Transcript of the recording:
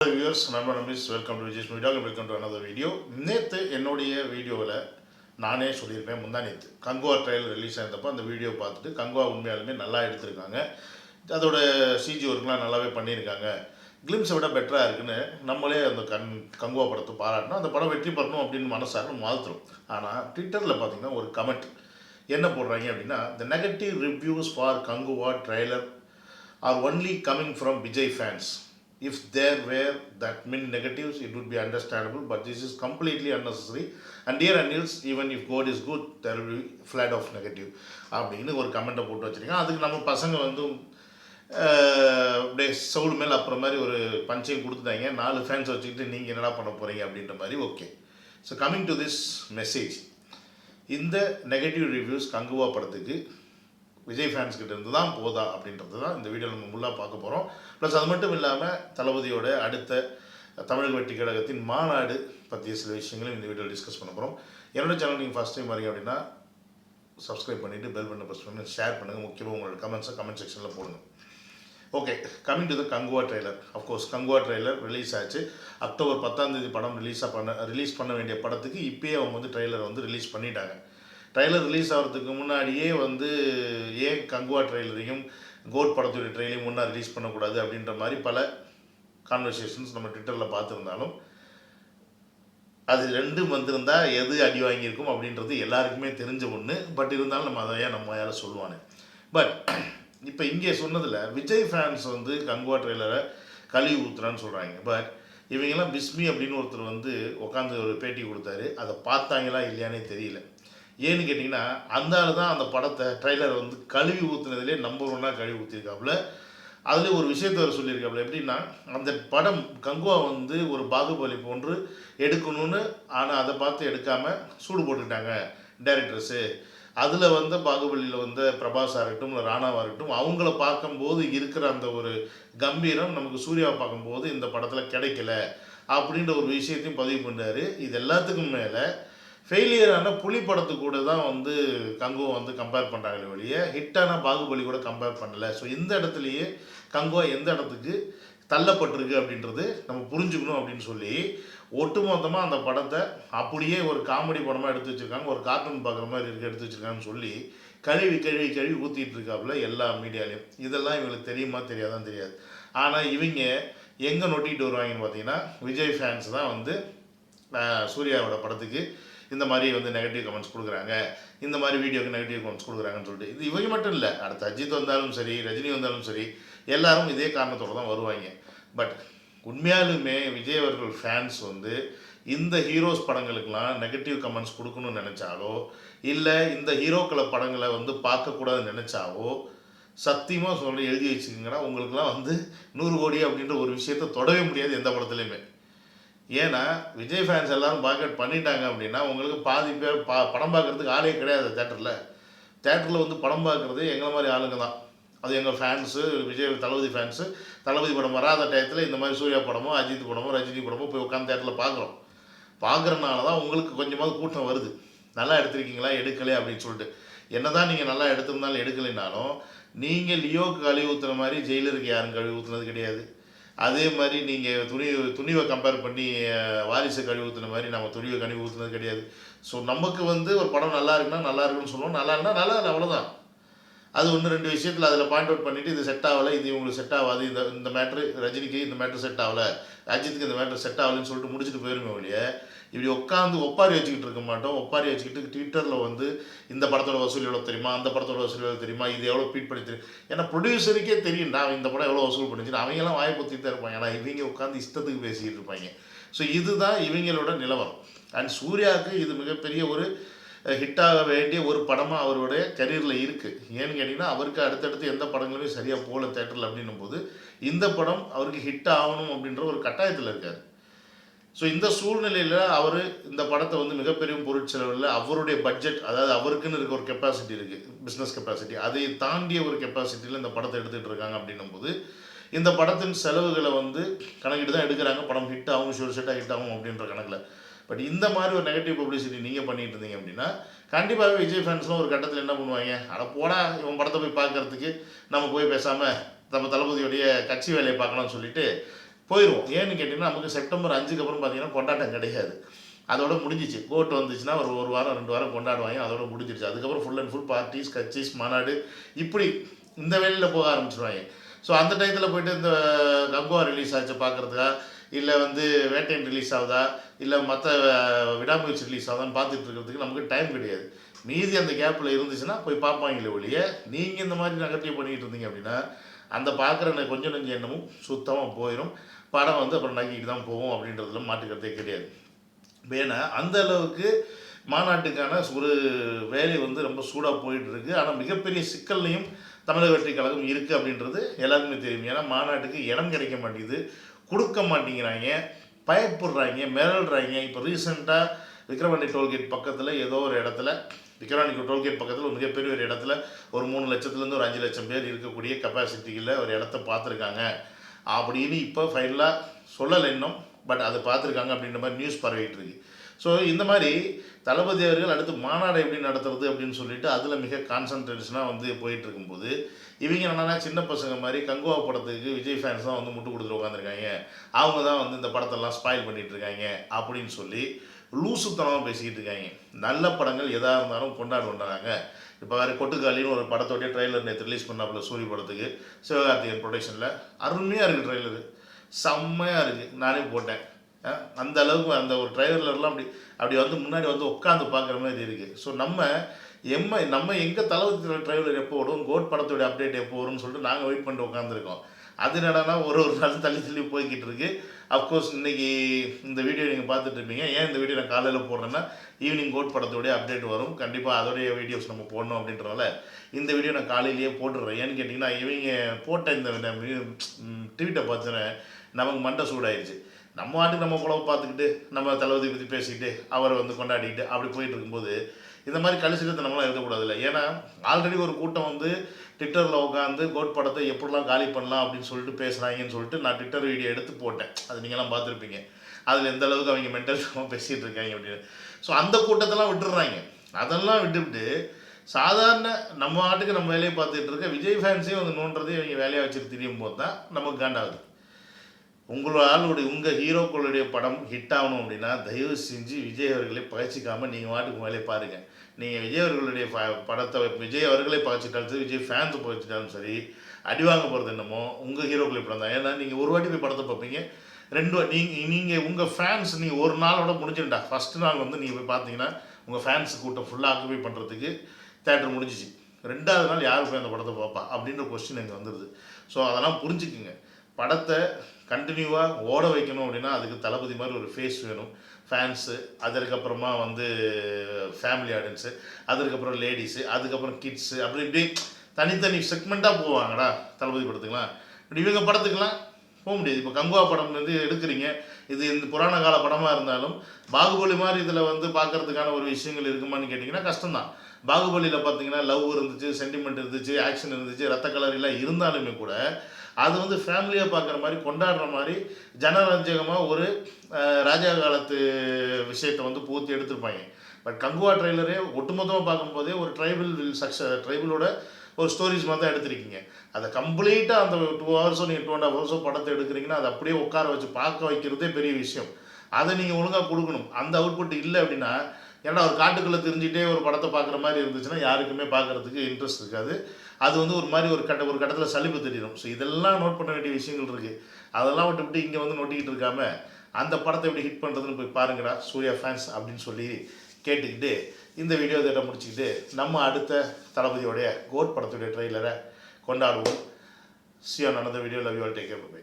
Viewers நண்பர் நம்பிஸ் welcome to Vijay media welcome to another video நேற்று என்னுடைய வீடியோவில் நானே சொல்லியிருப்பேன் முந்தா நேற்று கங்குவா ட்ரையல் ரிலீஸ் ஆயிருந்தப்போ அந்த வீடியோ பார்த்துட்டு கங்குவா உண்மையாலுமே நல்லா எடுத்திருக்காங்க. அதோட சிஜி ஒர்க்லாம் நல்லாவே பண்ணியிருக்காங்க. கிளிம்ஸை விட பெட்டராக இருக்குன்னு நம்மளே அந்த கண் கங்குவா படத்தை பாராட்டணும். அந்த படம் வெற்றி பெறணும் அப்படின்னு மனசார நம்ம வாழ்த்துறோம் ஆனால் ட்விட்டரில் பார்த்தீங்கன்னா ஒரு கமெண்ட் என்ன போடுறாங்க அப்படின்னா the negative reviews for Kanguva trailer are only coming from Vijay fans If there were that many negatives, it would be understandable, but this is completely unnecessary. And dear Anils, even if GOAT is good there will be of negative அப்படின்னு ஒரு கமெண்ட்டை போட்டு வச்சுருக்கேன். அதுக்கு நம்ம பசங்க வந்து அப்படியே சவுடு மேல் அப்புறம் மாதிரி ஒரு பஞ்சையும் கொடுத்துட்டாங்க. நாலு ஃபேன்ஸ் வச்சுக்கிட்டு நீங்கள் என்னடா பண்ண போகிறீங்க அப்படின்ற மாதிரி okay so coming to this message இந்த நெகட்டிவ் ரிவ்யூஸ் கங்குவா படத்துக்கு விஜய் ஃபேன்ஸ் கிட்ட இருந்து தான் போதா அப்படின்றது தான் இந்த வீடியோ நம்ம முல்லாக பார்க்க போகிறோம் ப்ளஸ் அது மட்டும் இல்லாமல் தளபதியோட அடுத்த தமிழக வெற்றி கழகத்தின் மாநாடு பற்றிய சில விஷயங்களும் இந்த வீடியோவில் டிஸ்கஸ் பண்ண போகிறோம் என்னோட சேனல் நீங்கள் ஃபஸ்ட் டைம் வரீங்க அப்படின்னா சப்ஸ்கிரைப் பண்ணிவிட்டு பெல் பண்ண ப்ரெஸ் பண்ணி ஷேர் பண்ணுங்கள் முக்கியமாக உங்களோட கமெண்ட்ஸை கமெண்ட் செக்ஷனில் போடுங்க. Okay coming to the Kanguva trailer of course Kanguva trailer release ஆச்சு. அக்டோபர் பத்தாம் தேதி படம் ரிலீஸாக பண்ண ரிலீஸ் பண்ண வேண்டிய படத்துக்கு இப்போயே அவங்க வந்து ட்ரெய்லர் வந்து ரிலீஸ் பண்ணிட்டாங்க. ட்ரெய்லர் ரிலீஸ் ஆகிறதுக்கு முன்னாடியே வந்து ஏன் கங்குவா ட்ரெய்லரையும் கோட் படத்துடைய ட்ரெயிலையும் முன்னா ரிலீஸ் பண்ணக்கூடாது அப்படின்ற மாதிரி பல கான்வர்சேஷன்ஸ் நம்ம ட்விட்டரில் பார்த்துருந்தாலும் அது ரெண்டும் வந்திருந்தால் எது அடி வாங்கியிருக்கும் அப்படின்றது எல்லாருக்குமே தெரிஞ்ச ஒன்று பட் இருந்தாலும் நம்ம அதை ஏன் நம்ம யாரும் சொல்லுவானே. பட் இப்போ இங்கே சொன்னதில் விஜய் ஃபேன்ஸ் வந்து கங்குவா ட்ரெய்லரை கழுவி ஊத்துறான்னு சொல்கிறாங்க பட் இவங்கெல்லாம் பிஸ்மி அப்படின்னு ஒருத்தர் வந்து உட்காந்து ஒரு பேட்டி கொடுத்தாரு. அதை பார்த்தாங்களா இல்லையானே தெரியல. ஏன்னு கேட்டிங்கன்னா அந்த ஆள் தான் அந்த படத்தை ட்ரெய்லரை வந்து கழுவி ஊற்றுனதுலேயே நம்பர் ஒன்னாக கழுவி ஊற்றிருக்காப்புல அதுலேயும் ஒரு விஷயத்தை அவர் சொல்லியிருக்காப்புல. எப்படின்னா அந்த படம் கங்குவா வந்து ஒரு பாகுபலி போன்று எடுக்கணும்னு ஆனால் அதை பார்த்து எடுக்காமல் சூடு போட்டுக்கிட்டாங்க டேரக்டர்ஸு அதில் வந்து பாகுபலியில் வந்த பிரபாஸாக இருக்கட்டும் இல்லை ராணாவாக இருக்கட்டும் அவங்கள பார்க்கும்போது இருக்கிற அந்த ஒரு கம்பீரம் நமக்கு சூர்யாவை பார்க்கும்போது இந்த படத்தில் கிடைக்கல அப்படின்ற ஒரு விஷயத்தையும் பதிவு பண்ணார் இது எல்லாத்துக்கும் மேலே ஃபெயிலியரான புலி படத்து கூட தான் வந்து கங்குவை வந்து கம்பேர் பண்ணுறாங்களே வெளிய ஹிட்டான பாகுபலி கூட கம்பேர் பண்ணலை. ஸோ இந்த இடத்துலையே கங்குவா எந்த இடத்துக்கு தள்ளப்பட்டிருக்கு அப்படின்றது நம்ம புரிஞ்சுக்கணும் அப்படின்னு சொல்லி ஒட்டுமொத்தமாக அந்த படத்தை அப்படியே ஒரு காமெடி படமாக எடுத்து வச்சுருக்காங்க. ஒரு கார்ட்டூன் பார்க்குற மாதிரி இருக்குது எடுத்து வச்சுருக்காங்கன்னு சொல்லி கழுவி கழுவி கழுவி ஊற்றிட்டு இருக்காப்புல எல்லா மீடியாலையும் இதெல்லாம் இவங்களுக்கு தெரியுமா? தெரியாதான் தெரியாது. ஆனால் இவங்க எங்கே நொட்டிக்கிட்டு வருவாங்கன்னு பார்த்தீங்கன்னா விஜய் ஃபேன்ஸ் தான் வந்து சூர்யாவோட படத்துக்கு இந்த மாதிரி வந்து நெகட்டிவ் கமெண்ட்ஸ் கொடுக்குறாங்க. இந்த மாதிரி வீடியோக்கு நெகட்டிவ் கமெண்ட்ஸ் கொடுக்குறாங்கன்னு சொல்லிட்டு. இது இவங்க மட்டும் இல்லை. அடுத்து அஜித் வந்தாலும் சரி ரஜினி வந்தாலும் சரி எல்லாரும் இதே காரணத்தோடு தான் வருவாங்க. பட் உண்மையாலுமே விஜய் அவர்கள் ஃபேன்ஸ் வந்து இந்த ஹீரோஸ் படங்களுக்கெல்லாம் நெகட்டிவ் கமெண்ட்ஸ் கொடுக்கணும்னு நினச்சாலோ இல்லை இந்த ஹீரோக்களை படங்களை வந்து பார்க்கக்கூடாதுன்னு நினச்சாவோ சத்தியமாக சொல்லி எழுதி வச்சுக்கோங்கன்னா உங்களுக்குலாம் வந்து நூறு கோடி அப்படின்ற ஒரு விஷயத்த தொடவே முடியாது எந்த படத்துலையுமே. ஏன்னா விஜய் ஃபேன்ஸ் எல்லாரும் பாக்கெட் பண்ணிட்டாங்க அப்படின்னா உங்களுக்கு பாதி பேர் பா படம் பார்க்குறதுக்கு ஆளே கிடையாது தேட்டரில் தேட்டரில் வந்து படம் பார்க்குறது எங்களை மாதிரி ஆளுங்க தான். அது எங்கள் ஃபேன்ஸு விஜய் தளபதி ஃபேன்ஸு தளபதி படம் வராத டயத்தில் இந்த மாதிரி சூர்யா படமோ அஜித் படமோ ரஜினி படமோ போய் உட்காந்து தேட்டரில் பார்க்குறோம். பார்க்குறனால தான் உங்களுக்கு கொஞ்சமாவது கூட்டம் வருது. நல்லா எடுத்திருக்கீங்களா? எடுக்கலை அப்படின்னு சொல்லிட்டு. என்னதான் நீங்கள் நல்லா எடுத்திருந்தாலும் எடுக்கலைனாலும் நீங்கள் லியோக்கு கழுவி ஊற்றுன மாதிரி ஜெயிலருக்கு யாரும் கழுவி ஊற்றுனது கிடையாது. அதே மாதிரி நீங்கள் துணி துணிவை கம்பேர் பண்ணி வாரிசை வாரிசு கழுவி ஊற்றுன மாதிரி நம்ம துணிவை கழுவி ஊற்றுனது கிடையாது. ஸோ நமக்கு வந்து ஒரு படம் நல்லா இருக்குன்னா நல்லா இருக்குன்னு சொல்லுவோம். நல்லா இருந்தால் நல்லா இல்லை அவ்வளோதான் அது ஒன்று ரெண்டு விஷயத்தில் அதில் பாயிண்ட் அவுட் பண்ணிவிட்டு இது செட் ஆகலை இது இவங்களுக்கு செட் ஆகாது இந்த இந்த மேட்ரு ரஜினிக்கு இந்த மேட்ரு செட் ஆகலை அஜித்துக்கு இந்த மேட்ரு செட் ஆகலைன்னு சொல்லிட்டு முடிச்சுட்டு போயிருமே ஒழிய இப்படி உட்காந்து ஒப்பாரி வச்சுக்கிட்டு இருக்க மாட்டோம். ஒப்பாரி வச்சுக்கிட்டு ட்விட்டரில் வந்து இந்த படத்தோட வசூல் எவ்வளோ தெரியுமா? அந்த படத்தோட வசூல் எவ்வளோ தெரியுமா? இது எவ்வளோ பீட் பண்ணி தெரியும் ஏன்னா ப்ரொடியூசருக்கே தெரியும். நான் இந்த படம் எவ்வளோ வசூல் பண்ணிச்சுன்னு அவங்கெல்லாம் வாயை பொத்திட்டு தான் இருப்பாங்க. ஆனால் இவங்க உட்காந்து இஷ்டத்துக்கு பேசிக்கிட்டு இருப்பாங்க. ஸோ இதுதான் இவங்களோட நிலவரம். அண்ட் சூர்யாவுக்கு இது மிகப்பெரிய ஒரு ஹிட்டாக வேண்டிய ஒரு படமாக அவருடைய கரியரில் இருக்குது ஏன்னு கேட்டிங்கன்னா அவருக்கு அடுத்தடுத்து எந்த படங்களுமே சரியாக போகல தேட்டரில் அப்படின்னும் போது இந்த படம் அவருக்கு ஹிட் ஆகணும் அப்படின்ற ஒரு கட்டாயத்தில் இருக்கார். ஸோ இந்த சூழ்நிலையில் அவர் இந்த படத்தை வந்து மிகப்பெரிய பொருட்செலவில் அவருடைய பட்ஜெட் அதாவது அவருக்குன்னு இருக்க ஒரு கெப்பாசிட்டி இருக்குது பிஸ்னஸ் கெப்பாசிட்டி அதை தாண்டிய ஒரு கெப்பாசிட்டியில் இந்த படத்தை எடுத்துகிட்டு இருக்காங்க அப்படின்னும் போது இந்த படத்தின் செலவுகளை வந்து கணக்கிட்டு தான் எடுக்கிறாங்க. படம் ஹிட் ஆகும் ஷூர் செட்டாக ஹிட் ஆகும் அப்படின்ற கணக்கில். பட் இந்த மாதிரி ஒரு நெகட்டிவ் பப்ளிசிட்டி நீங்கள் பண்ணிட்டு இருந்தீங்க அப்படின்னா கண்டிப்பாகவே விஜய் ஃபேன்ஸ்லாம் ஒரு கட்டத்தில் என்ன பண்ணுவாங்க? அட போடா இவன் படத்தை போய் பார்க்கறதுக்கு நம்ம போய் பேசாமல் நம்ம தளபதியுடைய கட்சி வேலையை பார்க்கலாம்னு சொல்லிட்டு போயிடுவோம் ஏன்னு கேட்டிங்கன்னா நமக்கு செப்டம்பர் அஞ்சுக்கு அப்புறம் பார்த்தீங்கன்னா கொண்டாட்டம் கிடையாது. அதோட முடிஞ்சிச்சு. கோர்ட் வந்துச்சுன்னா ஒரு ஒரு வாரம் ரெண்டு வாரம் கொண்டாடுவாங்க. அதோட முடிஞ்சிருச்சு. அதுக்கப்புறம் ஃபுல் அண்ட் ஃபுல் பார்ட்டிஸ் கட்சிஸ் மாநாடு இப்படி இந்த வேலையில் போக ஆரம்பிச்சிருவாங்க. ஸோ அந்த டயத்தில் போயிட்டு இந்த கங்குவா ரிலீஸ் ஆச்சு பார்க்குறதுக்கா இல்லை வந்து வேட்டையன் ரிலீஸ் ஆகுதா? இல்லை மற்ற விடாமுயற்சி ரிலீஸ் ஆகுதான்னு பார்த்துட்டு இருக்கிறதுக்கு நமக்கு டைம் கிடையாது. மீதி அந்த கேப்பில் இருந்துச்சுன்னா போய் பார்ப்பாங்களே ஒழிய நீங்கள் இந்த மாதிரி நெகட்டிவ் பண்ணிக்கிட்டு இருந்தீங்க அப்படின்னா அந்த பார்க்குற கொஞ்சம் கொஞ்சம் எண்ணமும் சுத்தமாக போயிடும் படம் வந்து அப்புறம் நக்கிட்டு தான் போகும் அப்படின்றதுல மாட்டுக்கிறதே கிடையாது. ஏன்னா அந்த அளவுக்கு மாநாட்டுக்கான ஒரு வேலை வந்து ரொம்ப சூடாக போயிட்டு இருக்கு ஆனால் மிகப்பெரிய சிக்கல்லையும் தமிழக வெற்றி கழகம் இருக்குது அப்படின்றது எல்லாருக்குமே தெரியும். ஏன்னா மாநாட்டுக்கு இடம் கிடைக்க மாட்டேங்குது கொடுக்க மாட்டேங்கிறாங்க பயப்படுறாங்க மிரள்றாங்க. இப்போ ரீசெண்டாக விக்ரவாண்டி டோல்கேட் பக்கத்தில் ஏதோ ஒரு இடத்துல விக்ரவாண்டி டோல்கேட் பக்கத்தில் ஒரு மிகப்பெரிய ஒரு இடத்துல ஒரு மூணு லட்சத்துலேருந்து ஒரு அஞ்சு லட்சம் பேர் இருக்கக்கூடிய கெப்பாசிட்டியில் ஒரு இடத்த பார்த்துருக்காங்க. அப்படின்னு இப்போ ஃபைனலாக சொல்லலை இன்னும். பட் அதை பார்த்துருக்காங்க அப்படின்ற மாதிரி நியூஸ் பரவிட்டு இருக்கு. ஸோ இந்த மாதிரி தளபதி அவர்கள் அடுத்து மாநாடு எப்படி நடத்துறது அப்படின்னு சொல்லிட்டு அதில் மிக கான்சன்ட்ரேஷனாக வந்து போயிட்டு இருக்கும்போது இவங்க என்னன்னா சின்ன பசங்க மாதிரி கங்குவா படத்துக்கு விஜய் ஃபேன்ஸ் தான் வந்து முட்டு கொடுத்துட்டு உட்காந்துருக்காங்க அவங்க தான் வந்து இந்த படத்தெல்லாம் ஸ்பாயில் பண்ணிட்டு இருக்காங்க அப்படின்னு சொல்லி லூசுத்தனமாக பேசிக்கிட்டு இருக்காங்க. நல்ல படங்கள் எதாக இருந்தாலும் கொண்டாடு கொண்டாடுறாங்க. இப்போ வேறு கொட்டுக்காலின்னு ஒரு படத்தோடைய ட்ரெய்லர் நேற்று ரிலீஸ் பண்ணாப்புல சூரிய படத்துக்கு சிவகார்த்திகேயன் ப்ரொடக்ஷனில் அருமையாக இருக்குது ட்ரெய்லரு செம்மையாக இருக்குது நானே போட்டேன். அந்த அளவுக்கு அந்த ஒரு ட்ரைலர்லாம் அப்படி அப்படி வந்து முன்னாடி வந்து உட்காந்து பார்க்குற மாதிரி இருக்குது ஸோ நம்ம எம்ம நம்ம எங்கே தளபதி ட்ரைலர் எப்போ வரும் கோட் படத்தோடைய அப்டேட் எப்போ வரும்னு சொல்லிட்டு நாங்கள் வெயிட் பண்ணிட்டு உட்காந்துருக்கோம் அது என்னடான்னா ஒரு ஒரு நாள் தள்ளி தள்ளி போய்கிட்டு இருக்கு. அஃப்கோர்ஸ் இன்னைக்கு இந்த வீடியோ நீங்கள் பார்த்துட்டு இருப்பீங்க. ஏன் இந்த வீடியோ நான் காலையில் போடுறேன்னா ஈவினிங் கோட் படத்தோடைய அப்டேட் வரும். கண்டிப்பாக அதோடைய வீடியோஸ் நம்ம போடணும் அப்படின்றனால இந்த வீடியோ நான் காலையிலேயே போட்டுடுறேன். ஏன்னு கேட்டிங்கன்னா இவங்க போட்ட இந்த ட்வீட்டை பார்த்தோன்னே நமக்கு மண்டை சூடாயிருச்சு. நம்ம வாட்டுக்கு நம்ம குழம்பு பார்த்துக்கிட்டு நம்ம தளபதி பற்றி பேசிக்கிட்டு அவரை வந்து கொண்டாடிக்கிட்டு அப்படி போயிட்டு இருக்கும்போது இந்த மாதிரி கழிச்சுட்டு நம்மளாம் இருக்கக்கூடாதுல்ல ஏன்னா ஆல்ரெடி ஒரு கூட்டம் வந்து ட்விட்டரில் உட்காந்து கோட் படத்தை எப்படிலாம் காலி பண்ணலாம் அப்படின்னு சொல்லிட்டு பேசுகிறாங்கன்னு சொல்லிட்டு நான் ட்விட்டர் வீடியோ எடுத்து போட்டேன். அது நீங்களாம் பார்த்துருப்பீங்க. அதில் எந்த அளவுக்கு அவங்க மென்டல் பேசிகிட்டு இருக்காங்க அப்படின்னு. ஸோ அந்த கூட்டத்தெல்லாம் விட்டுடுறாங்க அதெல்லாம் விட்டுவிட்டு சாதாரண நம்ம நாட்டுக்கு நம்ம வேலையை பார்த்துட்டு இருக்க விஜய் ஃபேன்ஸையும் வந்து நோண்டுறதையும் இவங்க வேலையை வச்சுட்டு திரியும் போது தான் நமக்கு காண்டாகுது. உங்களாலுடைய உங்கள் ஹீரோக்களுடைய படம் ஹிட் ஆகணும் அப்படின்னா தயவு செஞ்சு விஜய் அவர்களை பகச்சிக்காமல் நீங்கள் வாட்டுக்கு மேலே பாருங்கள் நீங்கள் விஜய் அவர்களுடைய ப- படத்தை விஜய் அவர்களே பகச்சிட்டாலும் சரி விஜய் ஃபேன்ஸை பகச்சிட்டாலும் சரி அடி வாங்க போகிறது என்னமோ உங்கள் ஹீரோக்களை படம் தான். ஏன்னா நீங்கள் ஒரு வாட்டி போய் படத்தை பார்ப்பீங்க ரெண்டு நீங்கள் நீங்கள் உங்கள் ஃபேன்ஸ் நீங்கள் ஒரு நாளோட முடிஞ்சிருந்தா ஃபஸ்ட்டு நாள் வந்து நீங்கள் போய் பார்த்தீங்கன்னா உங்கள் ஃபேன்ஸ் கூட்டம் ஃபுல்லாக ஆக்குபை பண்ணுறதுக்கு தேட்டர் முடிஞ்சிச்சு. ரெண்டாவது நாள் யார் போய் அந்த படத்தை பார்ப்பா? அப்படின்ற கொஸ்டின் இங்கே வந்துடுது ஸோ அதெல்லாம் புரிஞ்சுக்குங்க. படத்தை கண்டினியூவாக ஓட வைக்கணும் அப்படின்னா அதுக்கு தளபதி மாதிரி ஒரு ஃபேஸ் வேணும். ஃபேன்ஸு அதற்கப்புறமா வந்து ஃபேமிலி ஆடியன்ஸு அதற்கப்புறம் லேடிஸு அதுக்கப்புறம் கிட்ஸு அப்படி இப்படி தனித்தனி செக்மெண்ட்டாக போவாங்கடா தளபதி படத்துக்கெலாம் இப்படி இவங்க படத்துக்கெலாம் போக முடியாது. இப்போ கங்குவா படம் வந்து எடுக்கிறீங்க. இது இந்த புராண கால படமாக இருந்தாலும் பாகுபலி மாதிரி இதில் வந்து பார்க்கறதுக்கான ஒரு விஷயங்கள் இருக்குமான்னு கேட்டிங்கன்னா கஷ்டம்தான். பாகுபலியில் பார்த்தீங்கன்னா லவ் இருந்துச்சு சென்டிமெண்ட் இருந்துச்சு ஆக்ஷன் இருந்துச்சு ரத்த கலர் எல்லாம் இருந்தாலுமே கூட அது வந்து ஃபேமிலியாக பார்க்குற மாதிரி கொண்டாடுற மாதிரி ஜனரஞ்சகமாக ஒரு ராஜா காலத்து விஷயத்தை வந்து பூர்த்தி எடுத்திருப்பாங்க. பட் கங்குவா ட்ரெய்லரே ஒட்டுமொத்தமாக பார்க்கும்போதே ஒரு ட்ரைபிள் சக்ஸ ட்ரைபிளோட ஒரு ஸ்டோரிஸ் மாதிரி தான் எடுத்திருக்கீங்க. அதை கம்ப்ளீட்டாக அந்த டூ ஹவர்ஸோ நீங்கள் டூ அண்ட் ஹாஃப் ஹவர்ஸோ படத்தை எடுக்கிறீங்கன்னா அதை அப்படியே உட்கார வச்சு பார்க்க வைக்கிறதே பெரிய விஷயம். அதை நீங்கள் ஒழுங்காக கொடுக்கணும். அந்த அவுட்புட் இல்லை அப்படின்னா ஏன்னா ஒரு காட்டுக்குள்ளே தெரிஞ்சுட்டே ஒரு படத்தை பார்க்குற மாதிரி இருந்துச்சுன்னா யாருக்குமே பார்க்குறதுக்கு இன்ட்ரெஸ்ட் இருக்காது. அது வந்து ஒரு மாதிரி ஒரு கட்ட ஒரு கட்டத்தில் சலிப்பு தெரியும். ஸோ இதெல்லாம் நோட் பண்ண வேண்டிய விஷயங்கள் இருக்குது அதெல்லாம் விட்டு விட்டு இங்கே வந்து நோட்டிக்கிட்டு இருக்காம அந்த படத்தை எப்படி ஹிட் பண்ணுறதுன்னு போய் பாருங்கடா சூர்யா ஃபேன்ஸ் அப்படின்னு சொல்லி கேட்டுக்கிட்டு இந்த வீடியோ திட்டம் முடிச்சுக்கிட்டு நம்ம அடுத்த தளபதியோடைய கோட் படத்துடைய ட்ரெய்லரை கொண்டாடுவோம். சியோ நடந்த video love you all take care bye